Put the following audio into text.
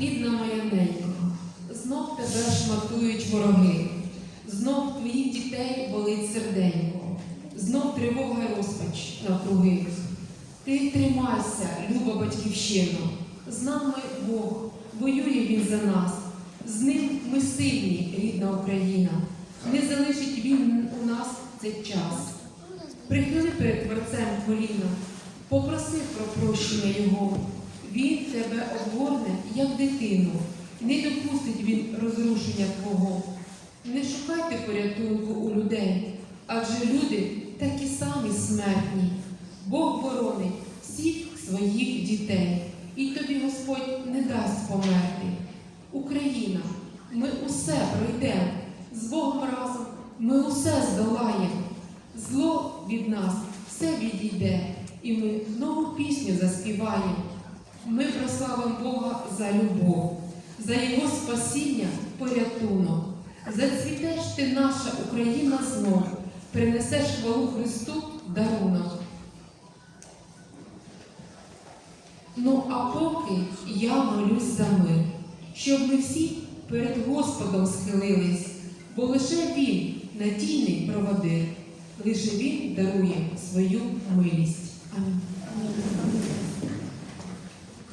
рідна моя ненько, знов тебе шматують вороги, знов твоїх дітей болить серденько, знов тривога й розпач навкруги. Ти тримайся, люба батьківщино, з нами Бог, воює Він за нас, з ним ми сильні, рідна Україна. Не залишить він у нас цей час. Прихили перед Творцем коліна, попроси про прощення Його. Він тебе обгорне, як дитину, не допустить він розрушення Твого. Не шукайте порятунку у людей, адже люди такі самі смертні. Бог боронить всіх своїх дітей, і тобі Господь не дасть померти. Україна, ми усе пройдемо, з Богом разом ми усе здолаємо. Зло від нас все відійде, і ми нову пісню заспіваємо. Ми прославимо Бога за любов, за Його спасіння, порятунок. Зацвітеш ти наша Україна знов, принесеш хвалу Христу дарунок. Ну, а поки я молюсь за мир, щоб ми всі перед Господом схилились, бо лише Він надійний проводир, лише Він дарує свою милість. Амінь.